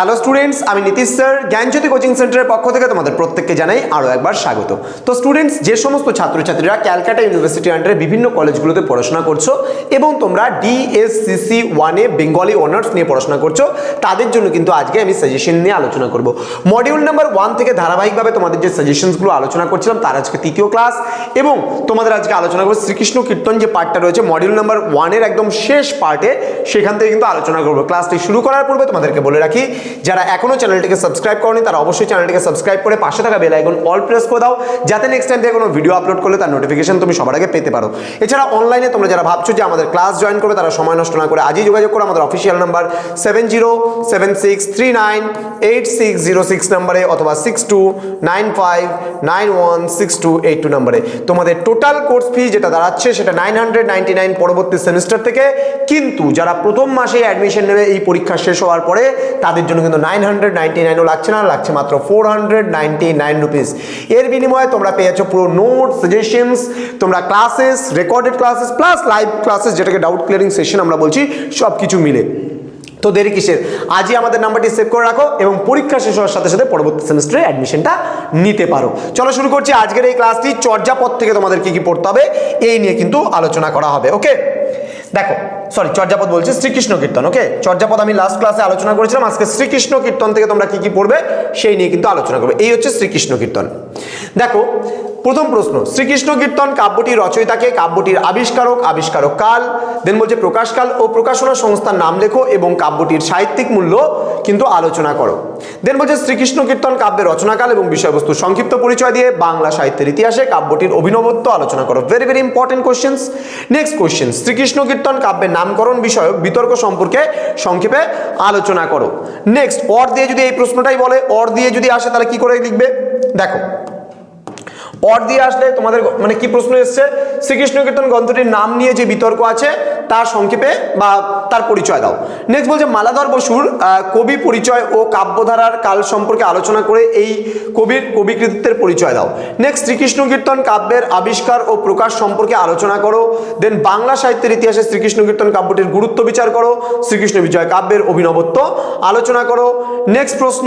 Hello students আমি Nitish sir জ্ঞানজ্যোতি coaching সেন্টারের পক্ষ থেকে তোমাদের প্রত্যেককে জানাই আরও একবার স্বাগত। তো স্টুডেন্টস যে সমস্ত ছাত্রছাত্রীরা ক্যালকাটা ইউনিভার্সিটি আন্ডারে বিভিন্ন কলেজগুলোতে পড়াশোনা করছ এবং তোমরা ডিএসসিসি ওয়ানে বেঙ্গলি অনার্স নিয়ে পড়াশোনা করছ, তাদের জন্য কিন্তু আজকে আমি সাজেশন নিয়ে আলোচনা করব। মডিউল নাম্বার ওয়ান থেকে ধারাবাহিকভাবে তোমাদের যে সাজেশনসগুলো আলোচনা করছিলাম, তার আজকে তৃতীয় ক্লাস এবং তোমাদের আজকে আলোচনা করব শ্রীকৃষ্ণ কীর্তন যে পার্টটা রয়েছে মডিউল নাম্বার ওয়ানের একদম শেষ পার্টে সেখান থেকে কিন্তু আলোচনা করব। ক্লাসটি শুরু করার পূর্বে তোমাদেরকে বলে রাখি যারা এখনও চ্যানেলটিকে সাবস্ক্রাইব করনি, তারা অবশ্যই চ্যানেলটিকে সাবস্ক্রাইব করে পাশে থাকা বেল আইকন অল প্রেস করে দাও, যাতে নেক্সট টাইম থেকে কোনো ভিডিও আপলোড করলে তার নোটিফিকেশন তুমি সবার আগে পেতে পারো। এছাড়া অনলাইনে তোমরা যারা ভাবছ যে আমাদের ক্লাস জয়েন করবে, তারা সময় নষ্ট না করে আজই যোগাযোগ করো আমাদের official number seven zero seven six three nine eight six zero six নাম্বারে অথবা six two nine five nine one six two eight two নাম্বারে তোমাদের টোটাল কোর্স ফি যেটা দাঁড়াচ্ছে, সেটা নাইন হান্ড্রেড নাইনটি নাইন পরবর্তী সেমিস্টার থেকে, কিন্তু যারা প্রথম মাসে অ্যাডমিশন নেবে, এই পরীক্ষা শেষ হওয়ার পরে তাদের জন্য কিন্তু নাইন হান্ড্রেড নাইনটি নাইনও লাগছে না, লাগছে মাত্র four hundred ninety nine rupees এর বিনিময়ে তোমরা পেয়েছ পুরো নোট সাজেশনস তোমরা classes recorded classes plus live classes যেটাকে ডাউট ক্লিয়ারিং সেশন আমরা বলছি সব কিছু মিলে। তো দেরি কিসের? আজই আমাদের নাম্বারটি সেভ করে রাখো এবং পরীক্ষা শেষ হওয়ার সাথে সাথে পরবর্তী সেমিস্টারে অ্যাডমিশনটা নিতে পারো। চলো শুরু করছি, আজকের এই ক্লাসটি চর্যাপদ থেকে তোমাদের কি কি পড়তে হবে, এই নিয়ে কিন্তু আলোচনা করা হবে ওকে দেখো সরি চর্যাপদ বলছি শ্রীকৃষ্ণ কীর্তন ওকে চর্যাপদ আমি লাস্ট ক্লাসে আলোচনা করেছিলাম, আজকে শ্রীকৃষ্ণ কীর্তন থেকে তোমরা কি কি পড়বে, সেই নিয়ে কিন্তু আলোচনা করবে। এই হচ্ছে শ্রীকৃষ্ণ কীর্তন। দেখো প্রথম প্রশ্ন, শ্রীকৃষ্ণ কীর্তন কাব্যটির রচয়িতাকে, কাব্যটির আবিষ্কারক আবিষ্কারক কাল? দেন বলছে প্রকাশকাল ও প্রকাশনা সংস্থার নাম লেখো এবং কাব্যটির সাহিত্যিক মূল্য কিন্তু আলোচনা করো। দেন বলছে শ্রীকৃষ্ণ কীর্তন কাব্যের রচনাকাল এবং বিষয়বস্তু সংক্ষিপ্ত পরিচয় দিয়ে বাংলা সাহিত্যের ইতিহাসে কাব্যটির অভিনবত্ব আলোচনা করো। Very very important questions next question Srikrishna Kirtan কাব্যের নামকরণ বিষয়ক বিতর্ক সম্পর্কে সংক্ষেপে আলোচনা করো। নেক্সট অর দিয়ে যদি এই প্রশ্নটাই বলে, অর দিয়ে যদি আসে তাহলে কি করে লিখবে? দেখো অর দিয়ে আসলে তোমাদের মানে কি প্রশ্ন এসছে? শ্রীকৃষ্ণ কীর্তন গ্রন্থটির নাম নিয়ে যে বিতর্ক আছে, তার সংক্ষেপে বা তার পরিচয় দাও। নেক্সট বলছে, মালাধর বসুর কবি পরিচয় ও কাব্যধারার কাল সম্পর্কে আলোচনা করে এই কবির কবিকৃতিত্বের পরিচয় দাও। নেক্সট শ্রীকৃষ্ণ কীর্তন কাব্যের আবিষ্কার ও প্রকাশ সম্পর্কে আলোচনা করো। দেন বাংলা সাহিত্যের ইতিহাসে শ্রীকৃষ্ণ কীর্তন কাব্যটির গুরুত্ব বিচার করো। শ্রীকৃষ্ণ বিজয় কাব্যের অভিনবত্ব আলোচনা করো। নেক্সট প্রশ্ন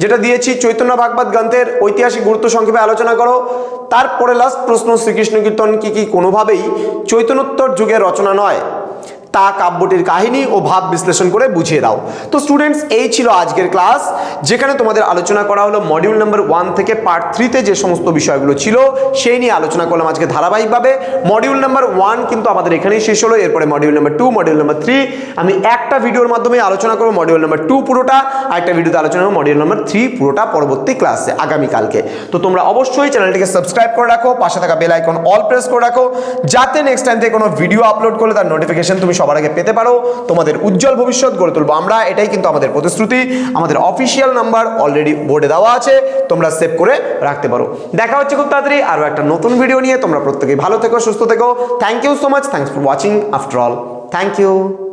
যেটা দিয়েছি চৈতন্য ভাগবত গ্রন্থের ঐতিহাসিক গুরুত্ব সংক্ষেপে আলোচনা করো। তারপরে লাস্ট প্রশ্ন শ্রীকৃষ্ণ কীর্তন কি কি কোনোভাবেই চৈতন্যোত্তর যুগের রচনা নয়। তা কাব্যটির কাহিনী ও ভাব বিশ্লেষণ করে বুঝিয়ে দাও। তো স্টুডেন্টস এই ছিল আজকের ক্লাস যেখানে তোমাদের আলোচনা করা হলো মডিউল নাম্বার ওয়ান থেকে পার্ট থ্রিতে যে সমস্ত বিষয়গুলো ছিল, সেই নিয়ে আলোচনা করলাম আজকে ধারাবাহিকভাবে। মডিউল নাম্বার ওয়ান কিন্তু আমাদের এখানেই শেষ হলো, এরপরে module number two module number three আমি একটা ভিডিওর মাধ্যমে আলোচনা করব মডিউল নাম্বার টু পুরোটা, আর একটা ভিডিওতে আলোচনা করব মডিউল নাম্বার থ্রি পুরোটা পরবর্তী ক্লাসে আগামীকালকে। তো তোমরা অবশ্যই চ্যানেলটিকে সাবস্ক্রাইব করে রাখো, পাশে থাকা বেল আইকন অল প্রেস করে রাখো, যাতে নেক্সট টাইম থেকে কোনো ভিডিও আপলোড করলে তার নোটিফিকেশন তুমি সবার আগে পেতে পারো। তোমাদের উজ্জ্বল ভবিষ্যৎ গড়ে তুলবো আমরা, এটাই কিন্তু আমাদের প্রতিশ্রুতি। আমাদের অফিসিয়াল নাম্বার অলরেডি বোর্ডে দেওয়া আছে, তোমরা সেভ করে রাখতে পারো। দেখা হচ্ছে খুব তাড়াতাড়ি আরও একটা নতুন ভিডিও নিয়ে। তোমরা প্রত্যেকেই ভালো থেকো, সুস্থ থেকো। Thank you so much thanks for watching after all thank you